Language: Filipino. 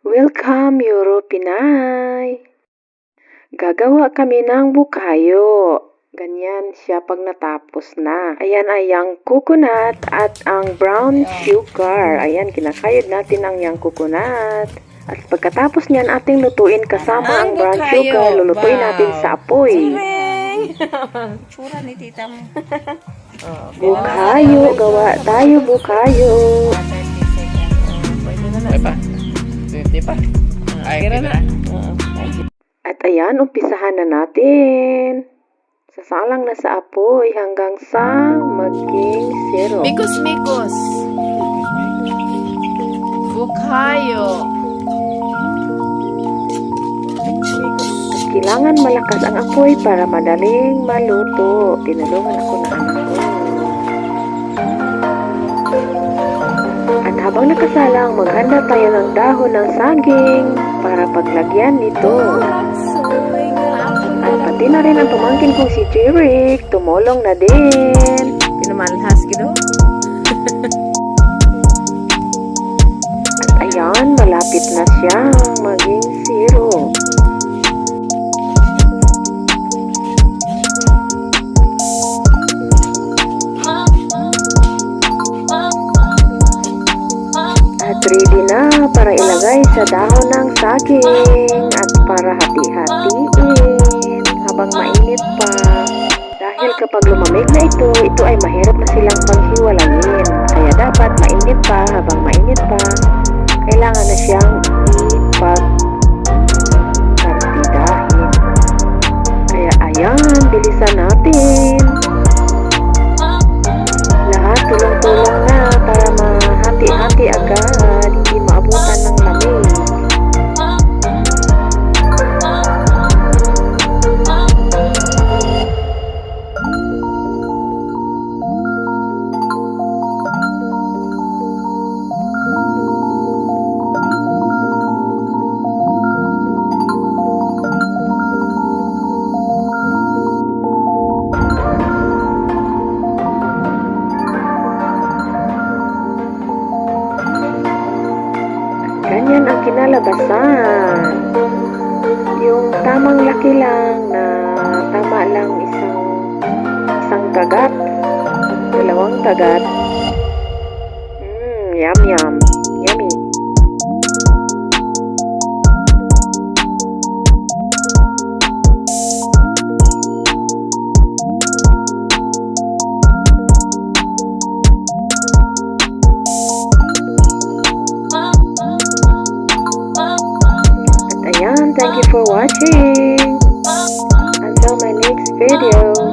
Welcome, Euro Pinay! Gagawa kami ng bukayo. Ganyan siya pag natapos na. Ayan ay yung coconut at ang brown sugar. Ayan, kinakayod natin ang yung coconut. At pagkatapos niyan, ating lutuin kasama ang Ang brown bukayo. sugar. Lulutuin Wow. natin sa apoy. Tsura ni tita mo. oh, Bukayo, gawa tayo bukayo. 30 seconds. Oh, pwede pa. 50 pa. Ay, Kira pwede na. you. At ayan, umpisahan na natin. Sasalang na sa apoy hanggang sa maging zero. Mikos-mikos. Bukayo. Kailangan malakas ang apoy para madaling maluto. Tinulungan ako na anak habang nakasalang, maghanda tayo ng dahon ng saging para paglagyan nito. At pati na rin ang pamangkin kong si Jerick, tumulong na din. Pinamalhas gido. At ayan, malapit na siyang ready na para ilagay sa dahon ng saging at para hati-hatiin habang mainit pa. Dahil kapag lumamig na ito, ito ay mahirap na silang paghiwalayin. Kaya dapat mainit pa habang mainit pa. Kailangan na siyang ipag-partidahin. Kaya ayan, bilisan natin. Lahat tulong-tulong na para mahati-hati agad, kinalabasan. Yung tamang laki lang na tama lang isang isang kagat. Dalawang kagat. Mmm, yum yum. Thank you for watching. Until my next video.